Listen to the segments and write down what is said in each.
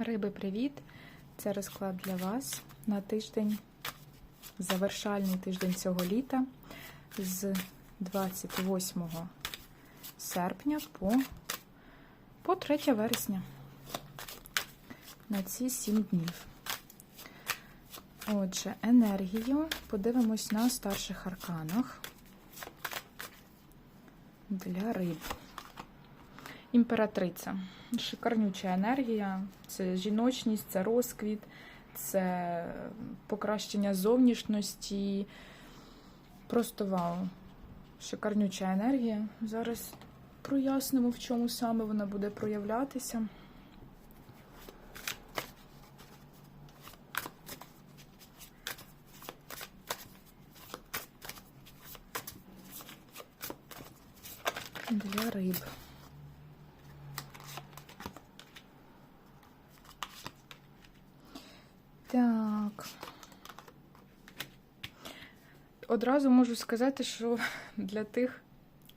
Риби, привіт! Це розклад для вас на тиждень, завершальний тиждень цього літа з 28 серпня по, по 3 вересня. На ці 7 днів. Отже, енергію подивимось на старших арканах для риб. Імператриця. Шикарнюча енергія. Це жіночність, це розквіт, це покращення зовнішності. Просто вау. Шикарнюча енергія. Зараз прояснимо, в чому саме вона буде проявлятися. Для риб. Так. Одразу можу сказати, що для тих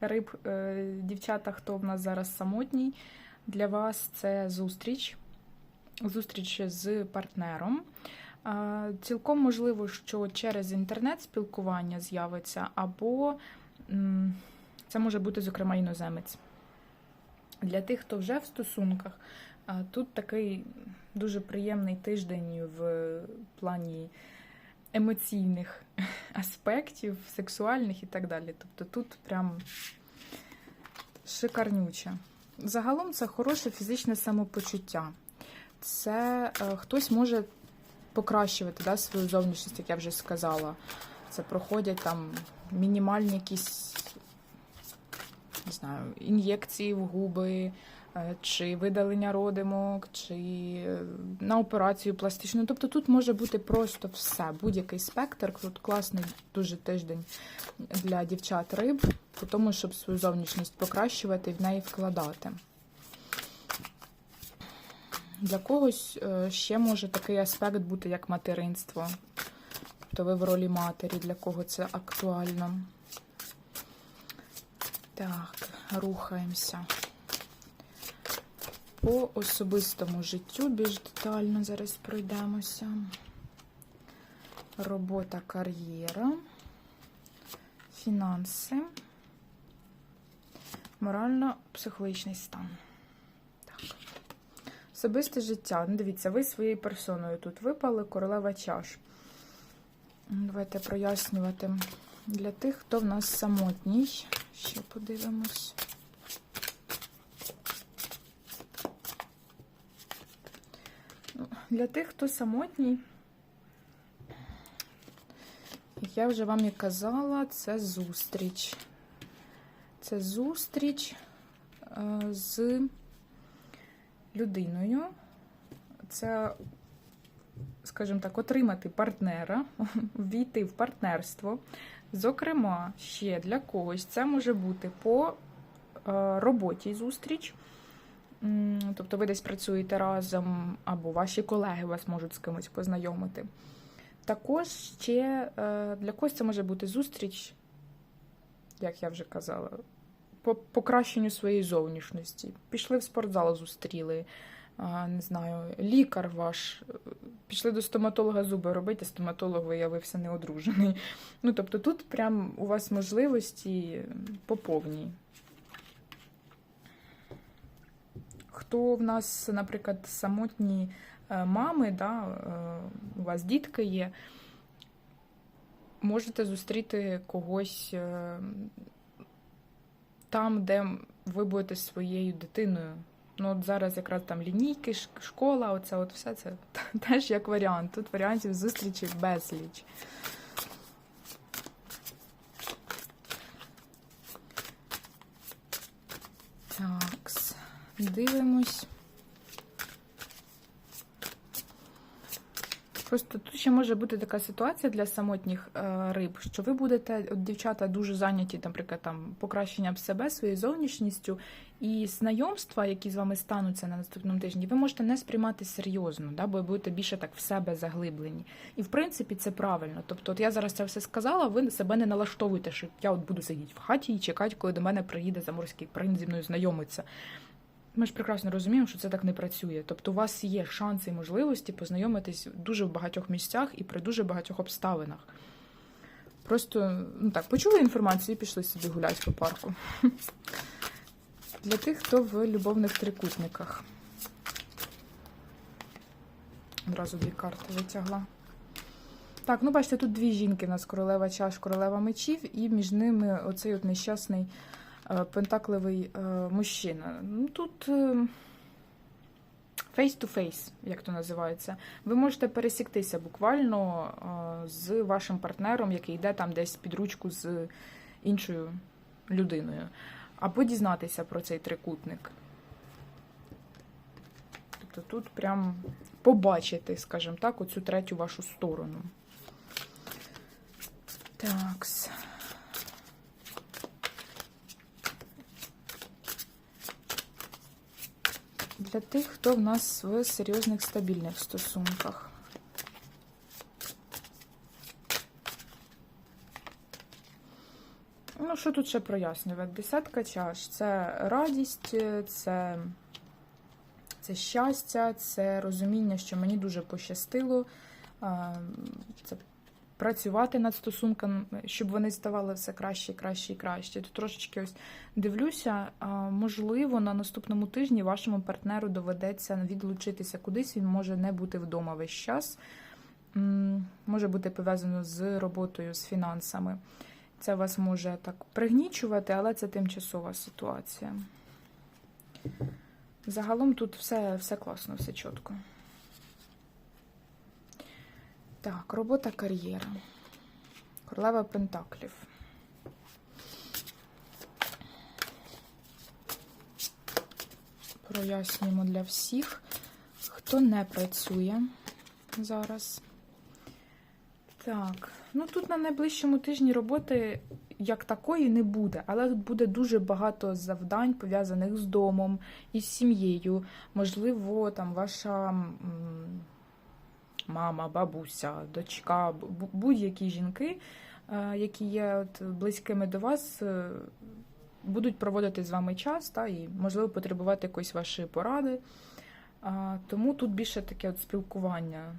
риб, е, дівчата, хто в нас зараз самотній, для вас це зустріч. Зустріч з партнером. Цілком можливо, що через інтернет спілкування з'явиться, або це може бути, зокрема, іноземець. Для тих, хто вже в стосунках, Тут такий дуже приємний тиждень в плані емоційних аспектів, сексуальних і так далі. Тобто тут прям шикарнюче. Загалом це хороше фізичне самопочуття. Це е, хтось може покращувати да, свою зовнішність, як я вже сказала. Це проходять там мінімальні якісь не знаю, ін'єкції в губи, чи видалення родимок, чи е, на операцію пластичну. Тобто тут може бути просто все, будь-який спектр. Тут класний дуже тиждень для дівчат риб, по тому, щоб свою зовнішність покращувати і в неї вкладати. Для когось е, ще може такий аспект бути, як материнство. Тобто ви в ролі матері, для кого це актуально. Так, рухаємося по особистому життю більш детально зараз пройдемося. Робота, кар'єра, фінанси, морально-психологічний стан. Так. Особисте життя. Ну, Дивіться, ви своєю персоною тут випали королева чаш. Давайте прояснювати для тих, хто в нас самотній. Ще подивимось. Ну, Для тих, хто самотній, я вже вам і казала, це зустріч. Це зустріч е, з людиною. Це, скажімо так, отримати партнера, війти в партнерство. Зокрема, ще для когось це може бути по е, роботі зустріч. Тобто ви десь працюєте разом, або ваші колеги вас можуть з кимось познайомити. Також ще е, для когось це може бути зустріч, як я вже казала, по покращенню своєї зовнішності. Пішли в спортзал, зустріли, не знаю, лікар ваш, пішли до стоматолога зуби робити, стоматолог виявився неодружений. Ну, тобто тут прям у вас можливості поповні. Хто в нас, наприклад, самотні е, мами, да, е, у вас дітки є, можете зустріти когось е, там, де ви будете своєю дитиною. Ну, от зараз якраз там лінійки, школа, оце от все це теж як варіант. Тут варіантів зустрічі безліч. Так, дивимось. Просто тут ще може бути така ситуація для самотніх е, риб, що ви будете, от дівчата дуже зайняті, наприклад, там покращенням себе, своєю зовнішністю, і знайомства, які з вами стануться на наступному тижні, ви можете не сприймати серйозно, да, бо будете більше так в себе заглиблені. І в принципі це правильно. Тобто, от я зараз це все сказала, ви себе не налаштовуєте, що я от буду сидіти в хаті і чекати, коли до мене приїде заморський принц зі мною знайомиться. Ми ж прекрасно розуміємо, що це так не працює. Тобто, у вас є шанси і можливості познайомитись дуже в багатьох місцях і при дуже багатьох обставинах. Просто ну так, почули інформацію і пішли собі гуляти по парку. Для тих, хто в любовних трикутниках. Одразу дві карти витягла. Так, ну бачите, тут дві жінки у нас королева чаш, королева мечів, і між ними оцей от нещасний пентакливий е, мужчина. Ну тут face to face, як то називається. Ви можете пересіктися буквально е, з вашим партнером, який йде там десь під ручку з іншою людиною, або дізнатися про цей трикутник. Тобто тут прям побачити, скажімо так, оцю третю вашу сторону. Такс. Для тих, хто в нас в серйозних стабільних стосунках. Ну, що тут ще прояснювати? Десятка чаш це радість, це, це щастя, це розуміння, що мені дуже пощастило. Це працювати над стосунками, щоб вони ставали все краще, краще і краще. Тут трошечки ось дивлюся, можливо, на наступному тижні вашому партнеру доведеться відлучитися кудись. Він може не бути вдома весь час. Може бути пов'язано з роботою, з фінансами. Це вас може так пригнічувати, але це тимчасова ситуація. Загалом тут все, все класно, все чітко. Так, робота кар'єра. Королева Пентаклів. Прояснюємо для всіх, хто не працює зараз. Так, ну тут на найближчому тижні роботи як такої не буде, але буде дуже багато завдань пов'язаних з домом і з сім'єю. Можливо, там ваша мама, бабуся, дочка, будь-які жінки, е, які є от близькими до вас, е, будуть проводити з вами час та, і, можливо, потребувати якоїсь вашої поради. Тому тут більше таке от спілкування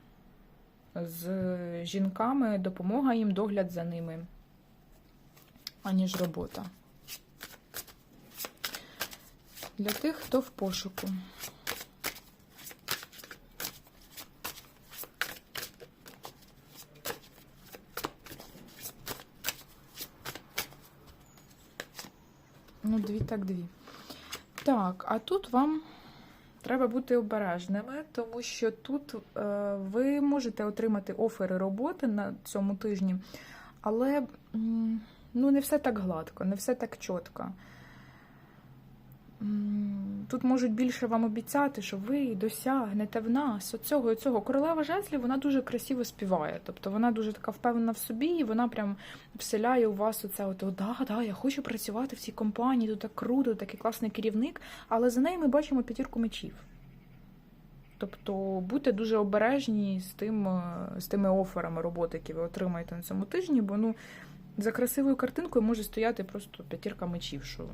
з жінками, допомога їм, догляд за ними, аніж робота. Для тих, хто в пошуку. Ну, дві так дві. Так, а тут вам треба бути обережними, тому що тут е, ви можете отримати офери роботи на цьому тижні, але ну, не все так гладко, не все так чітко. Тут можуть більше вам обіцяти, що ви досягнете в нас оцього і цього. Королева жезлів вона дуже красиво співає. Тобто вона дуже така впевнена в собі, і вона прям вселяє у вас оце, от, «О, да, да, я хочу працювати в цій компанії, тут так круто, такий класний керівник. Але за нею ми бачимо п'ятірку мечів. Тобто будьте дуже обережні з тим, е, з тими оферами роботи, які ви отримаєте на цьому тижні, бо ну, за красивою картинкою може стояти просто п'ятірка мечів, що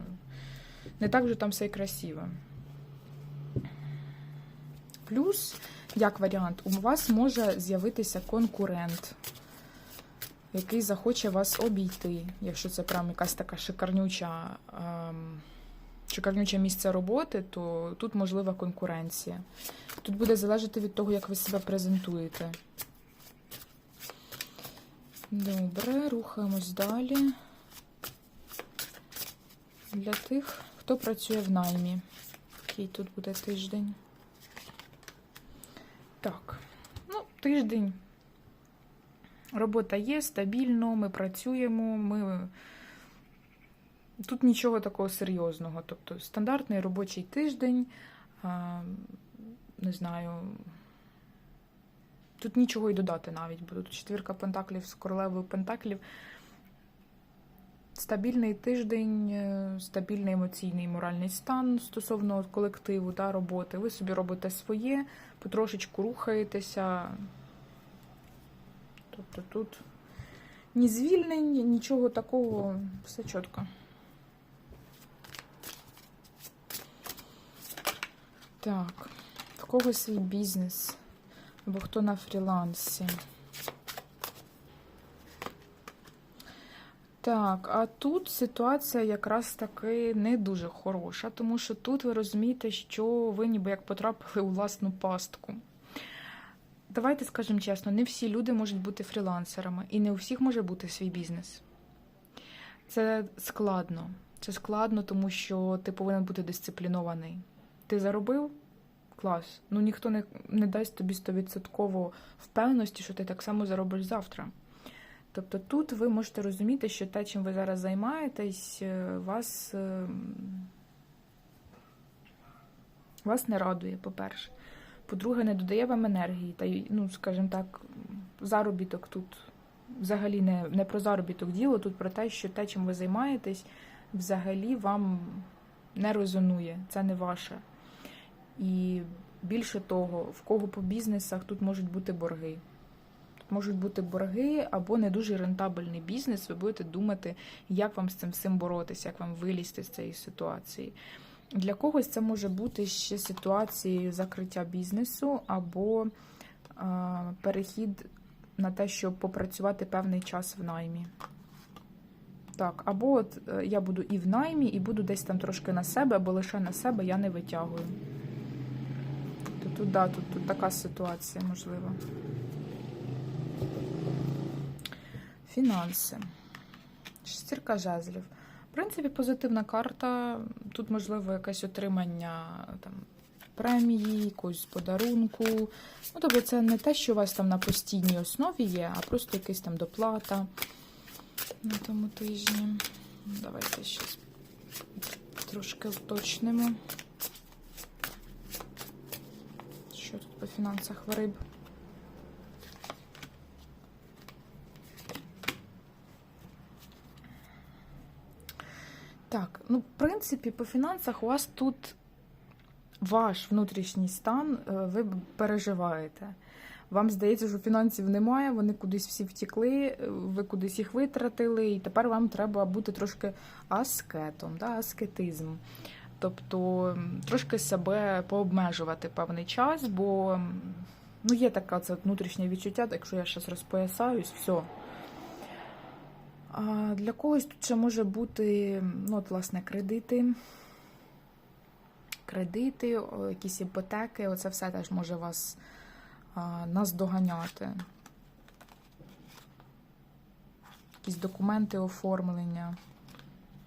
не так вже там все і красиво. Плюс, як варіант, у вас може з'явитися конкурент, який захоче вас обійти, якщо це прям якась така шикарнюча, ем, шикарнюче місце роботи, то тут можлива конкуренція. Тут буде залежати від того, як ви себе презентуєте. Добре, рухаємось далі. Для тих, хто працює в наймі. Який тут буде тиждень? Так, ну, тиждень. Робота є, стабільно, ми працюємо, ми. Тут нічого такого серйозного. Тобто стандартний робочий тиждень, не знаю. Тут нічого й додати навіть, бо тут четвірка пентаклів з королевою пентаклів. Стабільний тиждень, е, стабільний емоційний і моральний стан стосовно колективу та роботи. Ви собі робите своє, потрошечку рухаєтеся. Тобто тут ні звільнень, нічого такого, все чітко. Так, в кого свій бізнес? Або хто на фрілансі? Так, а тут ситуація якраз таки не дуже хороша, тому що тут ви розумієте, що ви ніби як потрапили у власну пастку. Давайте скажемо чесно, не всі люди можуть бути фрілансерами, і не у всіх може бути свій бізнес. Це складно. Це складно, тому що ти повинен бути дисциплінований. Ти заробив? Клас. Ну ніхто не, не дасть тобі 100% впевненості, що ти так само заробиш завтра. Тобто тут ви можете розуміти, що те, чим ви зараз займаєтесь, е, вас, е, вас не радує, по-перше. По-друге, не додає вам енергії. Та ну, скажімо так, заробіток тут взагалі не, не про заробіток діло, тут про те, що те, чим ви займаєтесь, взагалі вам не резонує, це не ваше. І більше того, в кого по бізнесах тут можуть бути борги. Можуть бути борги або не дуже рентабельний бізнес. Ви будете думати, як вам з цим всім боротися, як вам вилізти з цієї ситуації. Для когось це може бути ще ситуації закриття бізнесу або перехід на те, щоб попрацювати певний час в наймі. Так, або от е, я буду і в наймі, і буду десь там трошки на себе, або лише на себе я не витягую. Тут, да, тут, тут така ситуація можлива. Фінанси. Шестірка жезлів. В принципі, позитивна карта. Тут можливо якесь отримання там, премії, якогось подарунку. Ну, тобто, це не те, що у вас там на постійній основі є, а просто якась там доплата на тому тижні. Давайте щось трошки уточнимо. Що тут по фінансах в риб? Так, ну, в принципі, по фінансах у вас тут ваш внутрішній стан, е, ви переживаєте. Вам здається, що фінансів немає, вони кудись всі втікли, ви кудись їх витратили, і тепер вам треба бути трошки аскетом, да, аскетизм. Тобто трошки себе пообмежувати певний час, бо ну, є таке це внутрішнє відчуття, якщо я щось розпоясаюсь, все. Для когось тут ще може бути, ну, от, власне, кредити. Кредити, якісь іпотеки, оце все теж може вас наздоганяти. Якісь документи оформлення.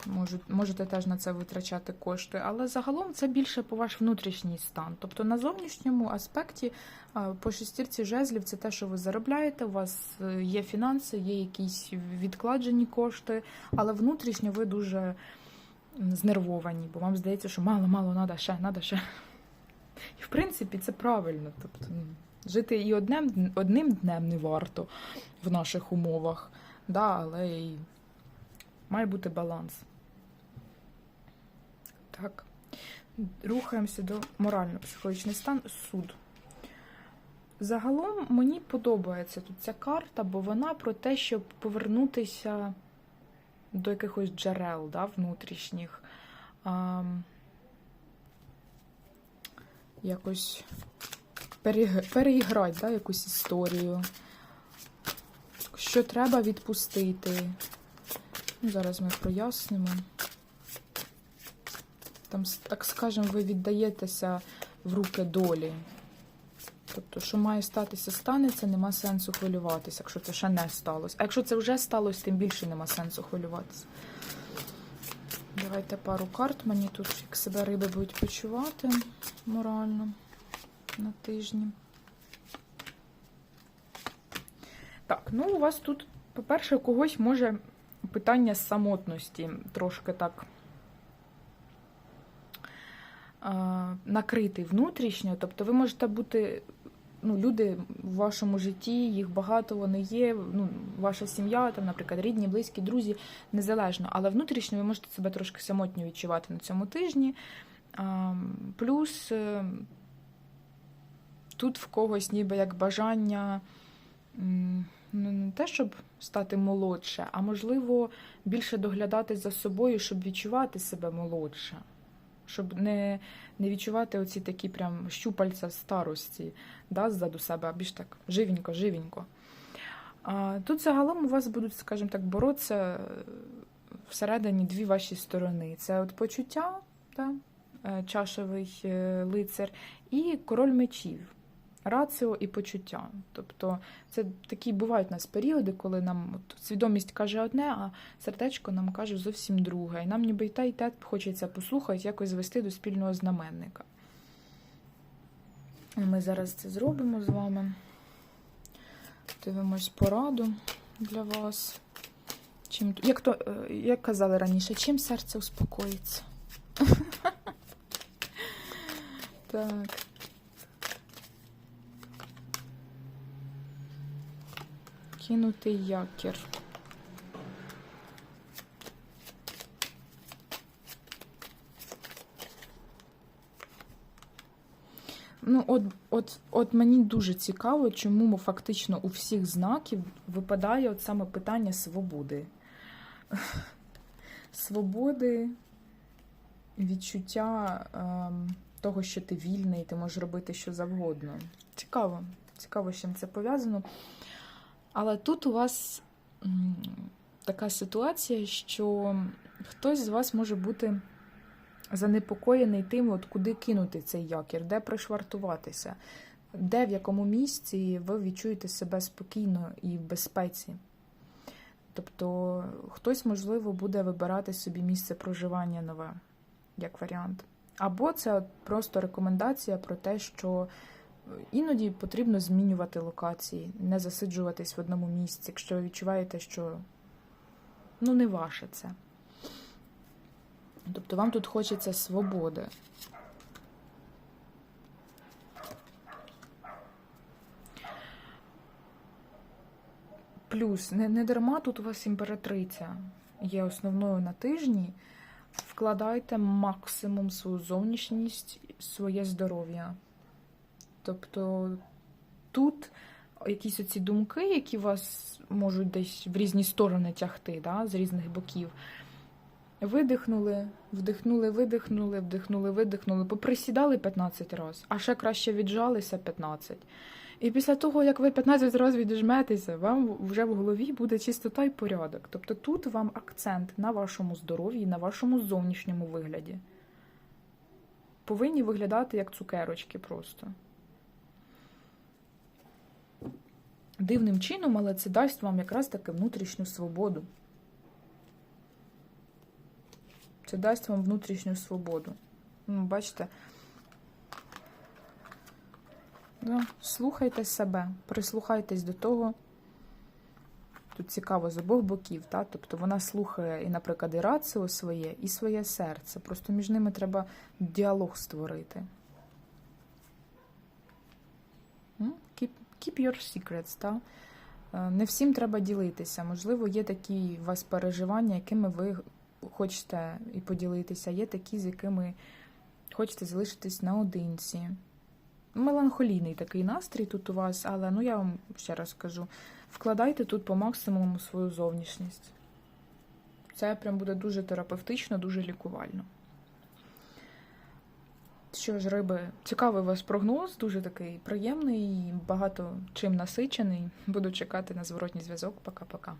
Можуть, можете теж на це витрачати кошти, але загалом це більше по ваш внутрішній стан. Тобто на зовнішньому аспекті по шестірці жезлів це те, що ви заробляєте, у вас е, є фінанси, є якісь відкладені кошти, але внутрішньо ви дуже знервовані, бо вам здається, що мало, мало, треба ще, треба ще. І в принципі це правильно. Тобто, жити і одним, одним днем не варто в наших умовах, да, але й має бути баланс. Так. Рухаємося до морально-психологічний стан суд. Загалом мені подобається тут ця карта, бо вона про те, щоб повернутися до якихось джерел да, внутрішніх. А, якось переіграти да, якусь історію. Що треба відпустити. Ну, зараз ми прояснимо. Там, так скажемо, ви віддаєтеся в руки долі. Тобто, що має статися, станеться, нема сенсу хвилюватися, якщо це ще не сталося. А якщо це вже сталося, тим більше нема сенсу хвилюватися. Давайте пару карт. Мені тут як себе риби будуть почувати морально на тижні. Так, ну у вас тут, по-перше, у когось може питання самотності трошки так накритий внутрішньо. Тобто ви можете бути, ну, люди в вашому житті, їх багато, вони є, ну, ваша сім'я, там, наприклад, рідні, близькі, друзі, незалежно. Але внутрішньо ви можете себе трошки самотньо відчувати на цьому тижні. А, плюс е, тут в когось ніби як бажання. Ну, не те, щоб стати молодше, а можливо більше доглядати за собою, щоб відчувати себе молодше щоб не, не відчувати оці такі прям щупальця старості да, ззаду себе, а більш так живенько, живенько. А тут загалом у вас будуть, скажімо так, боротися е, всередині дві ваші сторони. Це от почуття, да, е, чашевий е, лицар, і король мечів. Раціо і почуття. Тобто це такі бувають у нас періоди, коли нам от, свідомість каже одне, а сердечко нам каже зовсім друге. І нам ніби й те, і те хочеться послухати, якось звести до спільного знаменника. Ми зараз це зробимо з вами. Дивимось пораду для вас. Чим, як, то, е, як казали раніше, чим серце успокоїться? Так. Кинутий якір. Ну, от, от, от мені дуже цікаво, чому фактично у всіх знаків випадає от саме питання свободи. Свободи, відчуття ем, того, що ти вільний, ти можеш робити що завгодно. Цікаво, цікаво, з чим це пов'язано. Але тут у вас така ситуація, що хтось з вас може бути занепокоєний тим, от куди кинути цей якір, де пришвартуватися, де в якому місці ви відчуєте себе спокійно і в безпеці. Тобто хтось, можливо, буде вибирати собі місце проживання нове, як варіант. Або це просто рекомендація про те, що іноді потрібно змінювати локації, не засиджуватись в одному місці, якщо ви відчуваєте, що ну, не ваше це. Тобто вам тут хочеться свободи. Плюс, не, не дарма тут у вас імператриця є основною на тижні. Вкладайте максимум свою зовнішність, своє здоров'я. Тобто тут якісь оці думки, які вас можуть десь в різні сторони тягти, да, з різних боків. Видихнули, вдихнули, видихнули, вдихнули, видихнули, поприсідали 15 разів, а ще краще віджалися 15. І після того, як ви 15 разів віджметеся, вам вже в голові буде чистота і порядок. Тобто тут вам акцент на вашому здоров'ї, на вашому зовнішньому вигляді. Повинні виглядати як цукерочки просто. Дивним чином, але це дасть вам якраз таки внутрішню свободу. Це дасть вам внутрішню свободу. Ну, бачите? Да. Слухайте себе, прислухайтесь до того. Тут цікаво з обох боків, та? тобто вона слухає і, наприклад, і раціо своє, і своє серце. Просто між ними треба діалог створити. Keep, your secrets, та? Е, Не всім треба ділитися. Можливо, є такі у вас переживання, якими ви хочете і поділитися, є такі, з якими хочете залишитись наодинці. Меланхолійний такий настрій тут у вас, але ну я вам ще раз кажу: вкладайте тут по максимуму свою зовнішність. Це прям буде дуже терапевтично, дуже лікувально. Що ж, риби, цікавий у вас прогноз, дуже такий приємний, багато чим насичений. Буду чекати на зворотній зв'язок. Пока-пока.